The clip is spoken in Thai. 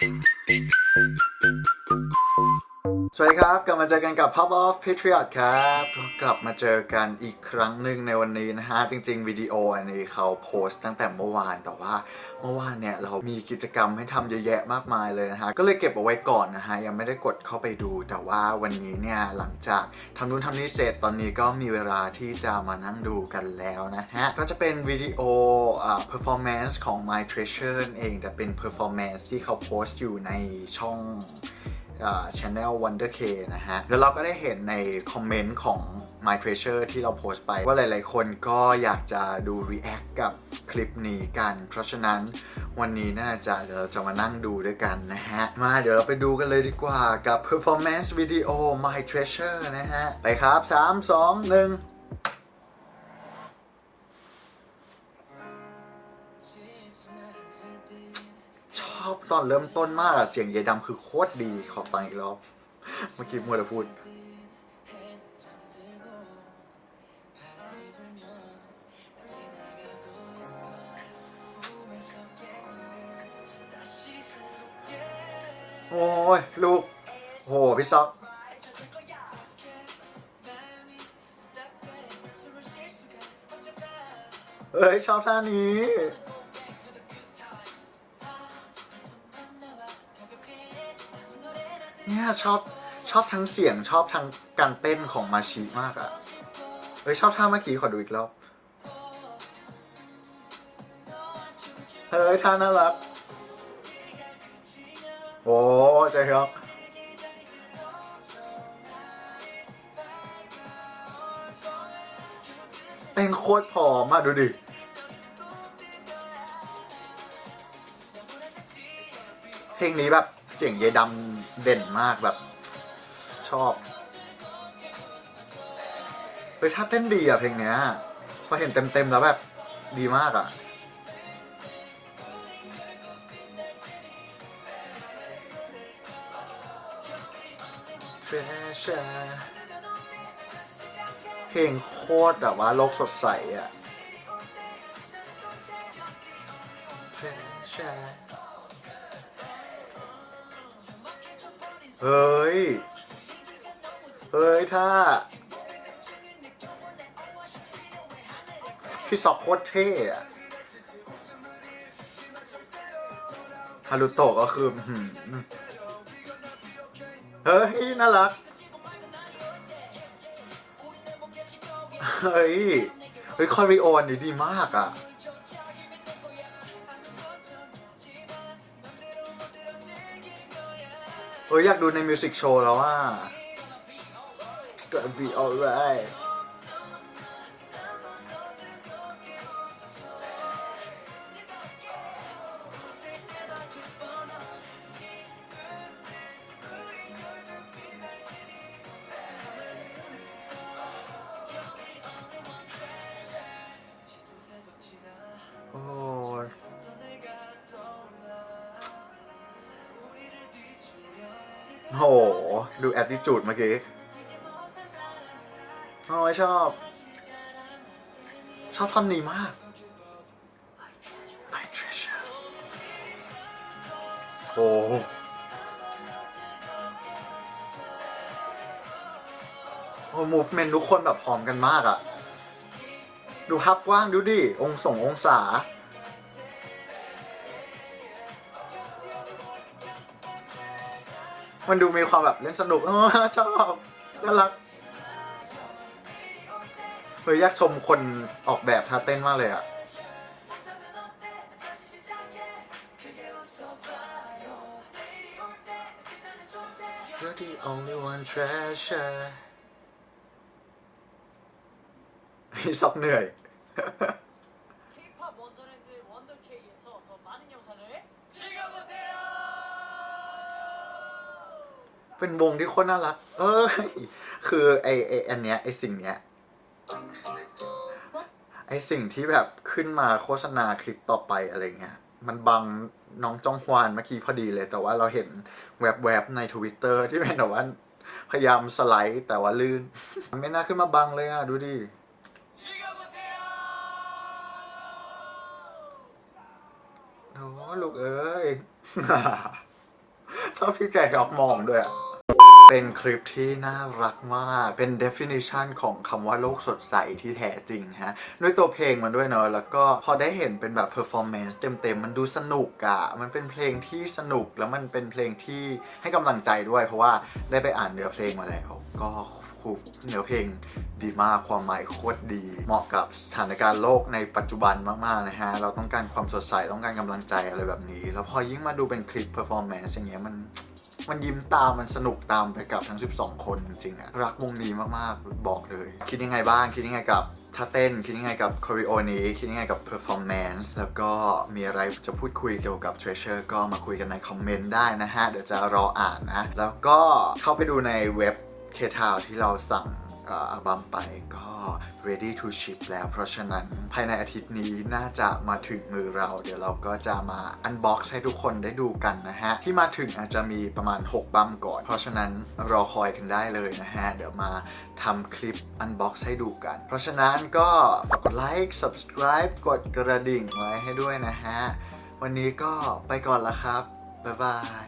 Thank you. สวัสดีครับ กลับมาเจอกันกับ Pop Off Patriot ครับ กลับมาเจอกันอีกครั้งหนึ่งในวันนี้นะฮะ จริง ๆ วิดีโออันนี้เขาโพสต์ตั้งแต่เมื่อวาน แต่ว่าเมื่อวานเนี่ย เรามีกิจกรรมให้ทำเยอะแยะมากมายเลยนะฮะ ก็เลยเก็บเอาไว้ก่อนนะฮะ ยังไม่ได้กดเข้าไปดู แต่ว่าวันนี้เนี่ย หลังจากทำนู่นทำนี่เสร็จ ตอนนี้ก็มีเวลาที่จะมานั่งดูกันแล้วนะฮะ ก็จะเป็นวิดีโออ่า performance ของ My Treasure เอง แต่เป็น performance ที่เขาโพสต์อยู่ในช่อง ช anel Wonder K นะฮะแล้วเราก็ได้เห็นในคอมเมนต์ของ My Treasure ที่เราโพสต์ไปว่าหลายๆ คนก็อยากจะดู react กับคลิปนี้กัน เพราะฉะนั้นวันนี้น่าจะเดี๋ยวเราจะมานั่งดูด้วยกันนะฮะ มาเดี๋ยวเราไปดูกันเลยดีกว่ากับ performance video My Treasure นะฮะ ไปครับ 3 2 1 อบตอนเริ่มต้นมากอะเสียงยายดำคือโคตรดีขอฟังอีกรอบ เมื่อกี้มัวแต่พูด โอ้ย ลูก โห พี่ซอกเอ้ย ชอบท่านี้ เนี่ยชอบชอบทั้งเสียงชอบทั้งการเต้นของมาชิมากอะ่ะเอ้ยชอบท่าเมื่อกี้ขอดูอีกรอบเฮ้ยท่าน่ารัก โอ้ใจฮอกเต้นโคตรผอมอะดูดิเพลงนี้แบบ เสียงยายดำเด่นมากแบบ ชอบเฮ้ยถ้าเต้นดีอะเพลงเนี้ยพอเห็นเต็มๆแล้วแบบดีมากอะเพลงโคตรแบบว่าโลกสดใสอะ เฮ้ย เฮ้ยถ้า พี่ซอกโคตรเท่อะฮารุโตะก็คือ เฮ้ย น่ารัก เฮ้ย เฮ้ย คอริโออนนี้ดีมากอะ เอออยากดูในมิวสิกโชว์แล้วว่า It's gonna be alright โห ดูแอ t ติจูดเมื่อกี้โอ้ยชอบ ชอบท่อนนี้มาก My treasure โอ้โอ้ movement ทุกคนแบบพร้อมกันมากอะดูภาพกว้างดูดิ องศงองศา มันดูมีความแบบเล่นสนุก อ้อชอบน่ารักเฮ้ยอยากชมคนออกแบบท่าเต้นมากเลยอะ You're the only one treasure พี่ซอกเหนื่อย K-pop 원더랜드 원더K에서 더 많은 영상을 즐겨보세요. เป็นวงที่คตรน่ารัก เออ คือไอไออันเนี้ยไอสิ่งเนี้ยไอสิ่งที่แบบขึ้นมาโฆษณาคลิปต่อไปอะไรเงี้ย มันบังน้องจองฮวานเมื่อกี้พอดีเลย แต่ว่าเราเห็นแวบๆในทวิตเตอร์ที่เป็นแบบว่าพยายามสไลด์แต่ว่าลื่น มันไม่น่าขึ้นมาบังเลยอะ ดูดิโอ้ลูกเอ้ย ชอบพี่แก่กับมองด้วยอะ เป็นคลิปที่น่ารักมาก เป็น definition ของคำว่าโลกสดใสที่แท้จริงฮะ ด้วยตัวเพลงมันด้วยเนอะแล้วก็พอได้เห็นเป็นแบบ performance เต็มๆ มันดูสนุกอะมันเป็นเพลงที่สนุก แล้วมันเป็นเพลงที่ให้กำลังใจด้วย เพราะว่าได้ไปอ่านเนื้อเพลงมาแล้ว ก็คูเนื้อเพลงดีมากความหมายโคตรดี เหมาะกับสถานการณ์โลกในปัจจุบันมาก ๆ นะฮะ เราต้องการความสดใส ต้องการกำลังใจอะไรแบบนี้ แล้วพอยิ่งมาดูเป็นคลิป performance อย่างเงี้ยมัน มันยิ้มตามมันสนุกตามไปกับทั้ง 12 คนจริงๆอะรักวงนี้มากๆบอกเลย คิดยังไงบ้าง คิดยังไงกับท่าเต้น คิดยังไงกับคอริโอนี้ คิดยังไงกับเพอร์ฟอร์แมนซ์แล้วก็มีอะไรจะพูดคุยเกี่ยวกับ treasure ก็มาคุยกันในคอมเมนต์ได้นะฮะ เดี๋ยวจะรออ่านนะ แล้วก็เข้าไปดูในเว็บเคทาวที่เราสั่ง อัลบั้มไปก็ ready to ship แล้ว เพราะฉะนั้นภายในอาทิตย์นี้น่าจะมาถึงมือเรา เดี๋ยวเราก็จะมา unbox ให้ทุกคนได้ดูกันนะฮะ ที่มาถึงอาจจะมีประมาณ 6 บัมก่อน เพราะฉะนั้นรอคอยกันได้เลยนะฮะ เดี๋ยวมาทำคลิป unbox ให้ดูกัน เพราะฉะนั้นก็ฝากกดไลค์ subscribe กดกระดิ่งไว้ให้ด้วยนะฮะ วันนี้ก็ไปก่อนละครับ บ๊ายบาย